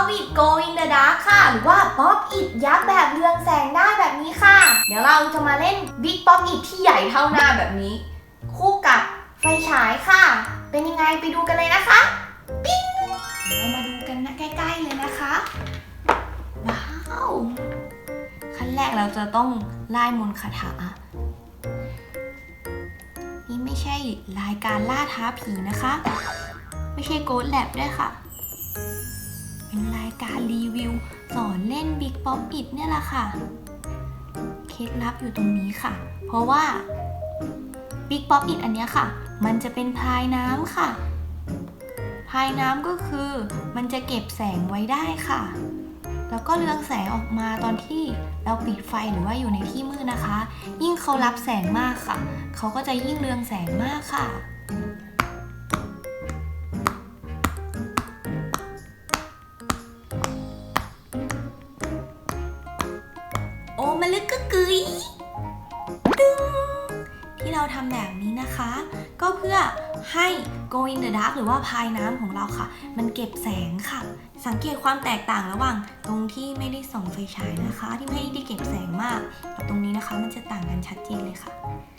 Pop It Go in the Dark ค่ะ หรือว่า Pop It ยักษ์แบบเรืองแสงได้แบบนี้ค่ะ เดี๋ยวเราจะมาเล่น Big Pop It ที่ใหญ่เท่าหน้าแบบนี้ คู่กับไฟฉายค่ะ เป็นยังไงไปดูกันเลยนะคะ ปิ๊งเรามาดูกันนะใกล้ๆเลยนะคะ ว้าว ขั้นแรกเราจะต้องไล่มนคาถานี่ไม่ใช่รายการล่าท้าผีนะคะ ไม่ใช่โกดแลบด้วยค่ะ เป็นรายการรีวิว สอนเล่น Big Pop It เนี่ยแหละค่ะ เคล็ดลับอยู่ตรงนี้ค่ะ เพราะว่า Big Pop It อันเนี้ยค่ะ มันจะเป็นพายน้ำค่ะ พายน้ำก็คือมันจะเก็บแสงไว้ได้ค่ะ แล้วก็เรืองแสงออกมาตอนที่เราปิดไฟหรือว่าอยู่ในที่มืดนะคะ ยิ่งเขารับแสงมากค่ะ เขาก็จะยิ่งเรืองแสงมากค่ะ เราทำแบบนี้นะคะ ก็เพื่อให้ go in the dark หรือว่าพายน้ำของเราค่ะ มันเก็บแสงค่ะ สังเกตความแตกต่างระหว่าง ตรงที่ไม่ได้ส่องไฟฉายนะคะ ที่ไม่ได้เก็บแสงมากกับตรงนี้นะคะ มันจะต่างกันชัดเจนเลยค่ะ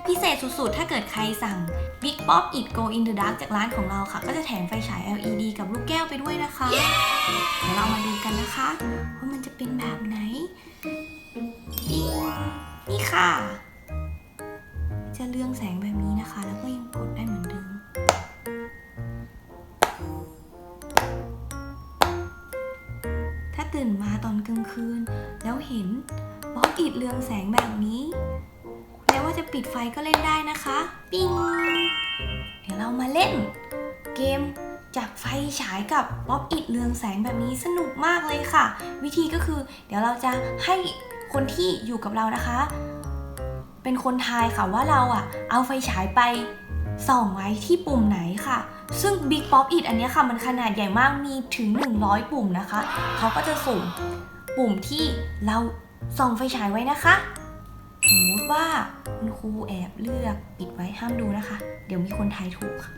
พิเศษสุดๆ ถ้าเกิดใครสั่ง Big Pop It Go in the Dark จากร้านของเราค่ะ ก็จะแถมไฟฉาย LED กับลูกแก้วไปด้วยนะคะ เดี๋ยวเรามาดูกันนะคะ ว่ามันจะเป็นแบบไหน นี่ค่ะ จะเรืองแสงแบบนี้นะคะ แล้วก็ยังกดได้เหมือนเดิม ถ้าตื่นมาตอนกลางคืน แล้วเห็นบล็อกอิดเรืองแสงแบบนี้แม้ว่าจะปิดไฟก็เล่นได้นะคะ ปิ้ง เดี๋ยวเรามาเล่น เกมจากไฟฉายกับป๊อปอิดเรืองแสงแบบนี้สนุกมากเลยค่ะ วิธีก็คือ เดี๋ยวเราจะให้คนที่อยู่กับเรานะคะ เป็นคนทายค่ะว่าเราอะเอาไฟฉายไปส่องไว้ที่ปุ่มไหนค่ะ ซึ่ง Big Pop It อันนี้ค่ะมันขนาดใหญ่มากมีถึง 100 ปุ่มนะคะ เขาก็จะสุ่มปุ่มที่เราส่องไฟฉายไว้นะคะ สมมุติว่าคุณครูแอบเลือกปิดไว้ห้ามดูนะคะ เดี๋ยวมีคนทายถูกค่ะ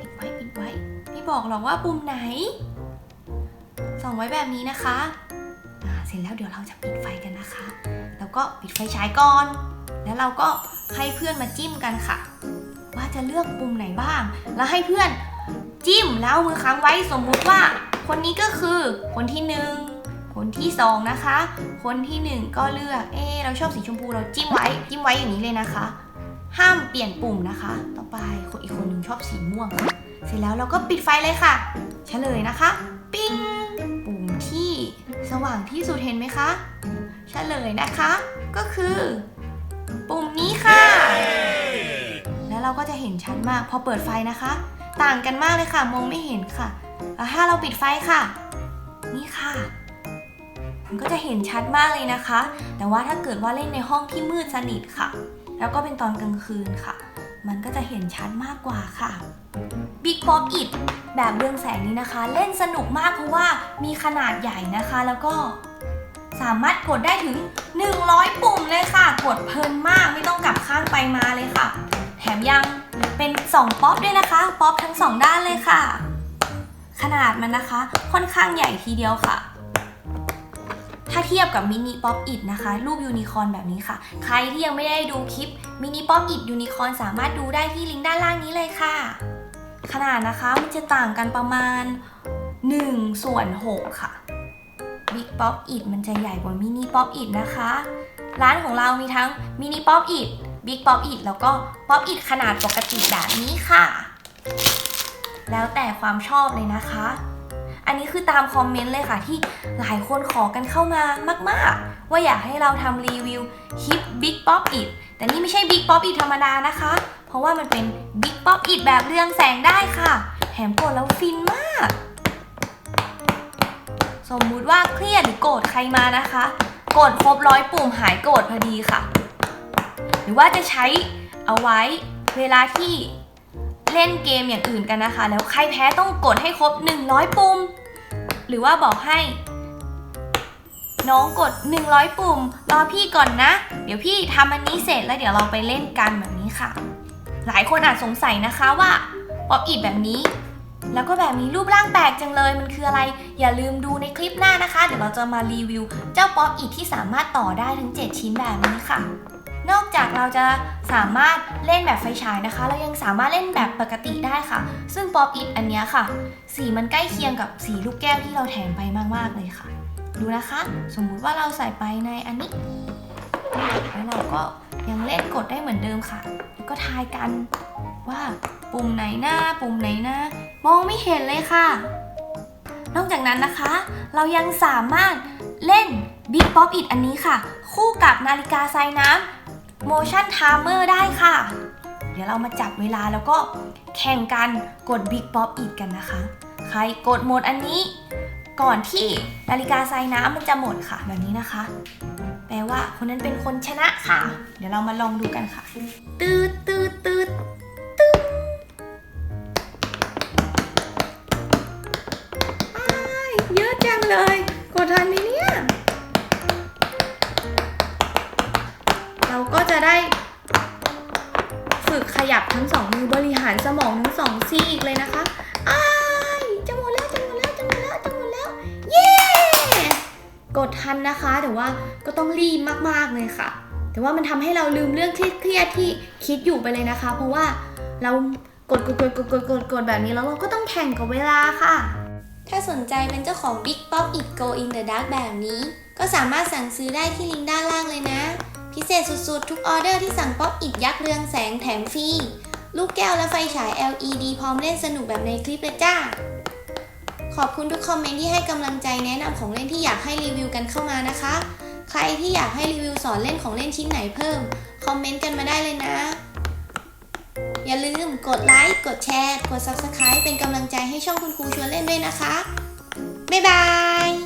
ปิดไว้ปิดไว้ ไม่บอกหรอกว่าปุ่มไหน ส่องไว้แบบนี้นะคะ ร็จแล้วเดี๋ยวเราจะปิดไฟกันนะคะ แล้วก็ปิดไฟฉายก่อน แล้วเราก็ให้เพื่อนมาจิ้มกันค่ะ ว่าจะเลือกปุ่มไหนบ้าง แล้วให้เพื่อนจิ้มแล้วมือค้างไว้สมมุติว่า คนนี้ก็คือคนที่หนึ่งคนที่สองนะคะ คนที่หนึ่งก็เลือก เอะเราชอบสีชมพูเราจิ้มไว้ จิ้มไว้อย่างนี้เลยนะคะ ห้ามเปลี่ยนปุ่มนะคะ ต่อไปคนอีกคนหนึ่งชอบสีม่วง เสร็จแล้วเราก็ปิดไฟเลยค่ะ เฉลยนะคะ ปิ้ง ว่างที่สุดเห็นไหมคะเฉลยนะคะ ก็คือ ปุ่มนี้ค่ะ แล้วเราก็จะเห็นชัดมาก พอเปิดไฟนะคะ ต่างกันมากเลยค่ะ มองไม่เห็นค่ะแล้วถ้าเราปิดไฟค่ะ นี่ค่ะมันก็จะเห็นชัดมากเลยนะคะ แต่ว่าถ้าเกิดว่าเล่นในห้องที่มืดสนิทค่ะ แล้วก็เป็นตอนกลางคืนค่ะ มันก็จะเห็นชัดมากกว่าค่ะ Big Pop It แบบเรืองแสงนี้นะคะ เล่นสนุกมากเพราะว่ามีขนาดใหญ่นะคะ แล้วก็สามารถกดได้ถึง 100 ปุ่มเลยค่ะ กดเพลินมากไม่ต้องกลับข้างไปมาเลยค่ะ แถมยังเป็น 2 ป๊อปด้วยนะคะ ป๊อปทั้ง 2 ด้านเลยค่ะ ขนาดมันนะคะ ค่อนข้างใหญ่ทีเดียวค่ะ ถ้าเทียบกับมินิป๊อปอิดนะคะ รูปยูนิคอร์นแบบนี้ค่ะ ใครที่ยังไม่ได้ดูคลิปมินิป๊อปอิดยูนิคอร์นสามารถดูได้ที่ลิงก์ด้านล่างนี้เลยค่ะ ขนาดนะคะมันจะต่างกันประมาณ1ส่วน6ค่ะ Big Pop It มันจะใหญ่กว่า Mini Pop It นะคะ ร้านของเรามีทั้ง Mini Pop It Big Pop It แล้วก็ Pop It ขนาดปกติแบบนี้ค่ะ แล้วแต่ความชอบเลยนะคะ อันนี้คือตามคอมเมนต์เลยค่ะที่หลายคนขอกันเข้ามามาก ๆ ว่าอยากให้เราทำรีวิวคลิป Big Pop It แต่นี่ไม่ใช่ Big Pop It ธรรมดานะคะ เพราะว่ามันเป็น Big Pop It แบบเรืองแสงได้ค่ะแถมกดแล้วฟินมาก สมมุติว่าเครียดหรือโกรธใครมานะคะ กดครบร้อยปุ่มหายโกรธพอดีค่ะ หรือว่าจะใช้เอาไว้เวลาที่ เล่นเกมอย่างอื่นกันนะคะ แล้วใครแพ้ต้องกดให้ครบ 100 ปุ่ม หรือว่าบอกให้ น้องกด 100 ปุ่ม รอพี่ก่อนนะ เดี๋ยวพี่ทำอันนี้เสร็จแล้วเดี๋ยวเราไปเล่นกันแบบนี้ค่ะ หลายคนอาจสงสัยนะคะว่าป๊อปอิดแบบนี้ แล้วก็แบบมีรูปร่างแปลกจังเลยมันคืออะไร อย่าลืมดูในคลิปหน้านะคะ เดี๋ยวเราจะมารีวิว เจ้าป๊อปอิดที่สามารถต่อได้ถึง7 ชิ้นแบบนี้ค่ะ นอกจากเราจะสามารถเล่นแบบไฟฉายนะคะ เรายังสามารถเล่นแบบปกติได้ค่ะ ซึ่งป๊อปอิดอันนี้ค่ะ สีมันใกล้เคียงกับสีลูกแก้วที่เราแถมไปมากๆเลยค่ะ ดูนะคะ สมมุติว่าเราใส่ไปในอันนี้ แล้วเราก็ยังเล่นกดได้เหมือนเดิมค่ะ ก็ทายกันว่าปุ่มไหนหน้า ปุ่มไหนหน้ามองไม่เห็นเลยค่ะ นอกจากนั้นนะคะ เรายังสามารถเล่น Big Pop It อันนี้ค่ะ คู่กับนาฬิกาทรายน้ำ Motion Timer ได้ค่ะ เดี๋ยวเรามาจับเวลาแล้วก็แข่งกันกด Big Pop อีกันนะคะ ใครกดหมดอันนี้ ก่อนที่นาฬิกาทรายน้ำมันจะหมดค่ะแบบนี้นะคะ แปลว่าคนนั้นเป็นคนชนะค่ะ เดี๋ยวเรามาลองดูกันค่ะตืด ฝึกขยับทั้งสองมือบริหารสมองทั้งสองซีกเลยนะคะอ้ายจะหมดแล้วจะหมดแล้วจะหมดแล้วจะหมดแล้ว เย้ กดทันนะคะ แต่ว่าก็ต้องรีบมากๆเลยค่ะ แต่ว่ามันทำให้เราลืมเรื่องที่เครียดที่คิดอยู่ไปเลยนะคะ เพราะว่าเรากดกดกดกดกดกดกดแบบนี้แล้วเราก็ต้องแข่งกับเวลาค่ะ ถ้าสนใจเป็นเจ้าของ Big Pop It Go in the Dark แบบนี้ ก็สามารถสั่งซื้อได้ที่ลิงก์ด้านล่าง ษสุดๆ ทุกออเดอร์ที่สั่งป๊อปอิดยักษ์เรืองแสงแถมฟรี ลูกแก้วและไฟฉาย LED พร้อมเล่นสนุกแบบในคลิปเลยจ้า ขอบคุณทุกคอมเมนต์ที่ให้กำลังใจแนะนำของเล่นที่อยากให้รีวิวกันเข้ามานะคะ ใครที่อยากให้รีวิวสอนเล่นของเล่นชิ้นไหนเพิ่ม คอมเมนต์กันมาได้เลยนะ อย่าลืมกดไลค์ กดแชร์ กด Subscribe เป็นกำลังใจให้ช่องคุณครูชวนเล่นด้วยนะคะ บ๊ายบาย